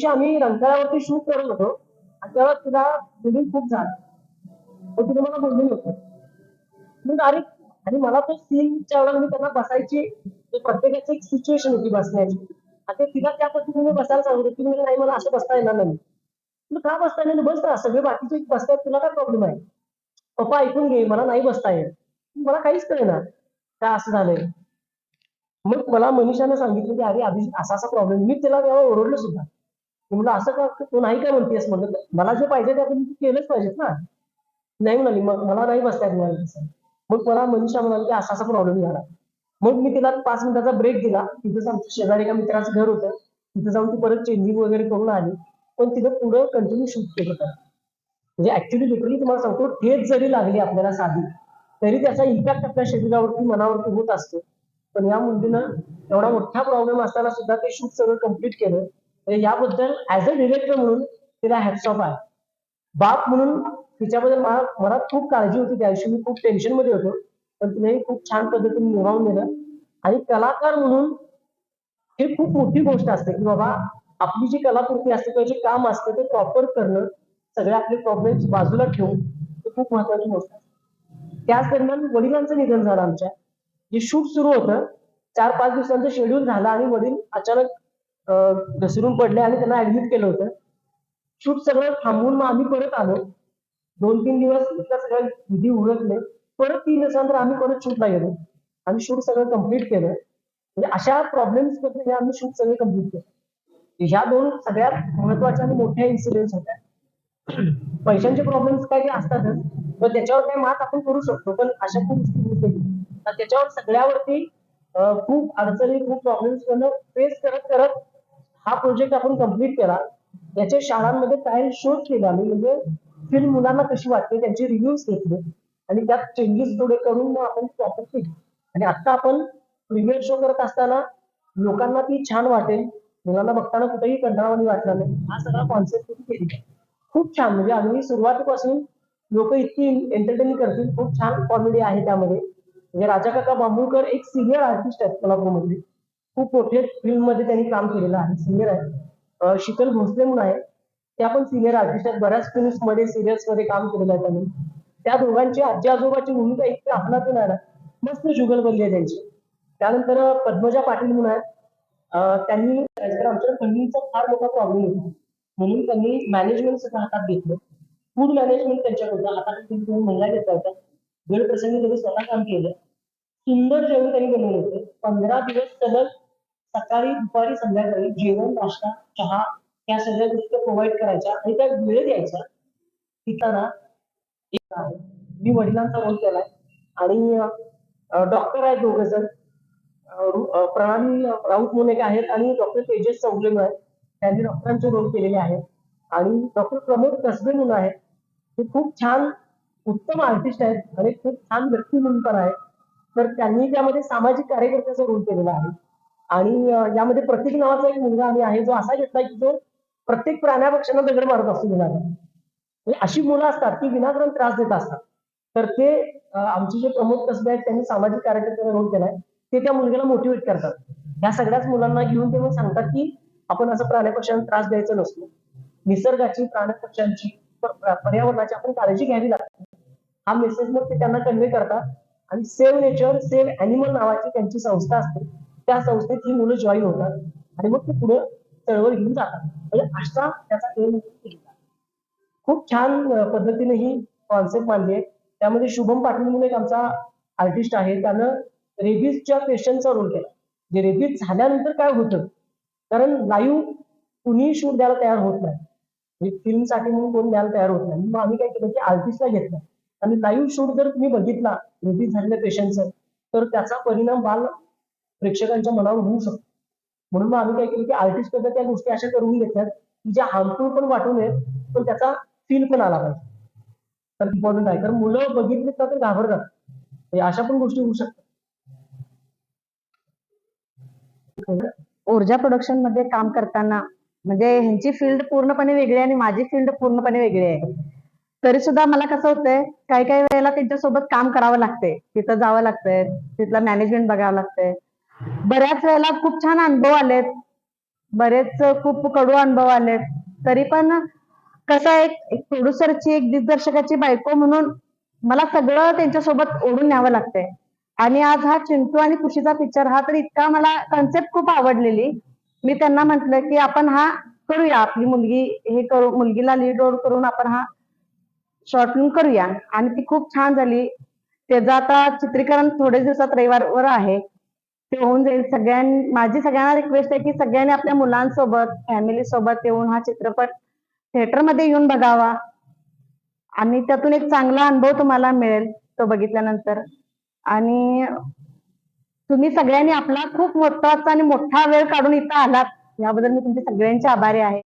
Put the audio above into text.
दिवशी आम्ही रंगाळ्यावरती शूट करत होतो. आणि तेव्हा तिला फिलिंग खूप झालं. तर तिने मला बोलली होतं. मग अरे आणि मला तो सीनच्या वेळेला मी त्यांना बसायची प्रत्येकाची एक सिच्युएशन होती बसण्याची. आता तिला त्या पद्धतीने बसायला सांगितलं की नाही मला असं बसता येणार नाही. तुला का बसता येणार बस ना सगळे बाकीचे बसतात तुला काय प्रॉब्लेम आहे? पप्पा ऐकून घे मला नाही बसता येत. मला काहीच कळेना. काय असं झालंय? मग मला मनीषाने सांगितलं की अरे अभिजित असा असा प्रॉब्लेम मी तिला तेव्हा ओरडलं सुद्धा. म्हणलं असं का? तू नाही काय म्हणतेस? म्हणलं मला जे पाहिजे ते आपण केलंच पाहिजेत ना. नाही म्हणाली मग मला नाही बसता येत म्हणाली तसं. मग मला मनीषा म्हणाली की असा असा प्रॉब्लेम झाला. मग मी तिला पाच मिनिटाचा ब्रेक दिला. तिथंच आमच्या शेजारी एका मित्राचं घर होतं. तिथं जाऊन ती परत चेंजिंग वगैरे करून आली. पण तिथं पुढं कंटिन्यू शूट केलं होतं. म्हणजे ऍक्च्युली लिटरली तुम्हाला सांगतो ठेच जरी लागली आपल्याला साधी तरी त्याचा इम्पॅक्ट आपल्या शरीरावरती मनावरती होत असतो. पण या मुलीनं एवढा मोठा प्रॉब्लेम असताना सुद्धा ते शूट सगळं कंप्लीट केलं. याबद्दल ऍज अ डिरेक्टर म्हणून तिला हॅट्स ऑफ आहे. बाप म्हणून तिच्याबद्दल मला खूप काळजी होती त्या दिवशी मी खूप टेन्शनमध्ये होतो. पण तिने खूप छान पद्धतीने निभावून दिलं. आणि कलाकार म्हणून हे खूप मोठी गोष्ट असते की बाबा आपली जी कलाकृती असते किंवा जे काम असतं ते प्रॉपर करणं सगळे आपले प्रॉब्लेम्स बाजूला ठेवून ते खूप महत्वाची गोष्ट असते. त्याच दरम्यान वडिलांचं निधन झालं आमच्या. जे शूट सुरू होतं चार पाच दिवसांचं शेड्यूल झालं आणि वडील अचानक घसरून पडले आणि त्यांना ऍडमिट केलं होतं. शूट सगळं थांबवून मग आम्ही परत आलो. दोन तीन दिवस इतका सगळ्या विधी उरकले परत तीन दिवसानंतर आम्ही परत शूटला गेलो. आम्ही शूट सगळं कंप्लीट केलं. म्हणजे अशा प्रॉब्लेम्समध्ये आम्ही शूट सगळे कंप्लीट केलं. ह्या दोन सगळ्यात महत्त्वाच्या आणि मोठ्या इन्सिडेंट्स होत्या. पैशांचे प्रॉब्लेम्स काही असतातच पण त्याच्यावर काही मात आपण करू शकतो. पण अशा खूप गोष्टी तर त्याच्यावर सगळ्यावरती खूप अडचणी खूप प्रॉब्लेम्स फेस करत करत हा प्रोजेक्ट आपण कंप्लीट केला. याच्या शाळांमध्ये ट्रायल शोध केले आम्ही म्हणजे फिल्म मुलांना कशी वाटते? त्यांचे रिव्ह्यूज घेतले. आणि त्यात चेंजेस थोडे करून मग आपण प्रॉपर केली. आणि आता आपण प्रीमियर शो करत असताना लोकांना ती छान वाटेल. मुलांना बघताना कुठेही कंटाळवाणी वाटणार नाही. हा सगळा कॉन्सेप्ट केली. खूप छान. म्हणजे अगदी सुरुवातीपासून लोक इतकी एंटरटेन करतील. खूप छान कॉमेडी आहे त्यामध्ये. म्हणजे राजा काका बांबूळकर एक सिनियर आर्टिस्ट आहेत कोल्हापूरमधले खूप मोठे फिल्ममध्ये त्यांनी काम केलेलं आहे. सिनियर आहे शीतल भोसले म्हणून आहे. त्या पण सिनियर आर्टिस्ट आहेत. बऱ्याच फिल्म्समध्ये सिरियल्समध्ये काम केलेलं आहे त्यांनी. त्या दोघांची आजी आजोबाची भूमिका इतकी आपणातून आहे ना मस्त जुगलबंदी आहे त्यांची. त्यानंतर पद्मजा पाटील म्हणून आहेत त्यांनी आमच्या फंडिंगचा फार मोठा प्रॉब्लेम होता. म्हणून त्यांनी मॅनेजमेंट सुद्धा हातात घेतलं. फूड मॅनेजमेंट त्यांच्याकडून हातात महिला घेतला होता वेळ प्रसंगी त्यांनी स्वतः काम केलं. सुंदर जेवण त्यांनी बनवलं होतं. पंधरा दिवस सलग सकाळी दुपारी संध्याकाळी जेवण नाश्ता चहा या सगळ्या गोष्टी प्रोव्हाइड करायच्या आणि त्या वेळ द्यायच्या. तिथं ना एक आहे. मी वडिलांचा रोल केलाय आणि डॉक्टर आहेत दोघ जण. प्रणाली राऊत म्हणून एक आहेत आणि डॉक्टर तेजस चौगले आहेत. त्यांनी डॉक्टरांचे रोल केलेले आहेत. आणि डॉक्टर प्रमोद कसबे म्हणून आहेत. ते खूप छान उत्तम आर्टिस्ट आहेत आणि खूप छान व्यक्ती म्हणून पण आहेत. तर त्यांनी त्यामध्ये सामाजिक कार्यकर्त्याचा रोल केलेला आहे. आणि यामध्ये प्रतीक नावाचा एक मुलगा आम्ही आहे जो असा घेतला की जो प्रत्येक प्राण्यापक्षांना दगड मारत असतो विनाकारण. म्हणजे अशी मुलं असतात की विनाकारण त्रास देत असतात. तर ते आमचे जे प्रमोद कसबे आहेत त्यांनी सामाजिक कार्यकर्त्यांना रोल केलाय ते त्या मुलग्याला मोटिवेट करतात. ह्या सगळ्याच मुलांना घेऊन ते मग सांगतात की आपण असं प्राण्यापक्ष्यांना त्रास द्यायचा नसतो. निसर्गाची प्राण्यापक्षांची पर्यावरणाची आपण काळजी घ्यावी लागते. हा मेसेज मग ते त्यांना कन्व्हे करतात. आणि सेव्ह नेचर सेव्ह अॅनिमल नावाची त्यांची संस्था असते. त्या संस्थेत ही मुलं जॉईन होतात. आणि मग ते पुढे चळवळ घेऊन जातात. म्हणजे अशा त्याचा एम खूप छान पद्धतीने ही कॉन्सेप्ट मांडली आहे. त्यामध्ये शुभम पाटील म्हणून एक आमचा आर्टिस्ट आहे. त्यानं रेबीजच्या पेशंटचा रोल केला. जे रेबीज झाल्यानंतर काय होतं? कारण लाईव्ह कुणीही शूट द्यायला तयार होत नाही. म्हणजे फिल्मसाठी म्हणून कोण द्यायला तयार होत नाही. मग आम्ही काय केलं की आर्टिस्टला घेतलं. आणि लाईव्ह शूट जर तुम्ही बघितला रेबीज झालेल्या पेशंटचं तर त्याचा परिणाम बाल प्रेक्षकांच्या मनावर होऊ शकतो. म्हणून मग आम्ही काय केलं की आर्टिस्टकडे त्या गोष्टी अशा करून घेतल्यात की ज्या हार्मफुल पण वाटू नयेत पण त्याचा फील पण आला पाहिजे. तर इम्पॉर्टंट आहे. कारण मुलं बघितली तर घाबरतात. म्हणजे अशा पण गोष्टी होऊ शकतात. ऊर्जा प्रोडक्शनमध्ये काम करताना म्हणजे ह्यांची फील्ड पूर्णपणे वेगळी आहे आणि माझी फील्ड पूर्णपणे वेगळी आहे. तरी सुद्धा मला कसं होतंय काही काही वेळेला त्यांच्यासोबत काम करावं लागतंय. तिथं जावं लागतंय. तिथलं मॅनेजमेंट बघावं लागतंय. बऱ्याच वेळेला खूप छान अनुभव आलेत. बरेच खूप कडू अनुभव आलेत. तरी पण कसं एक प्रोड्युसरची एक दिग्दर्शकाची बायको म्हणून मला सगळं त्यांच्यासोबत ओढून न्यावं लागतंय. आणि आज हा चिंटू आणि खुशीचा पिक्चर हा तर इतका मला कन्सेप्ट खूप आवडलेली. मी त्यांना म्हंटल की आपण हा करूया. आपली मुलगी हे करू मुलगीला लीड रोल करून आपण हा शॉर्ट फिल्म करूया. आणि ती खूप छान झाली. त्याचं आता चित्रीकरण थोड्याच दिवसात रविवारवर आहे. ते होऊन जाईल. सगळ्यां माझी सगळ्यांना रिक्वेस्ट आहे की सगळ्यांनी आपल्या मुलांसोबत फॅमिली सोबत येऊन हा चित्रपट थिएटरमध्ये येऊन बघावा. आणि त्यातून एक चांगला अनुभव तुम्हाला मिळेल तो बघितल्यानंतर. आणि तुम्ही सगळ्यांनी आपला खूप महत्त्वाचा आणि मोठा वेळ काढून इथं आलात. याबद्दल मी तुमचे सगळ्यांचे आभारी आहे.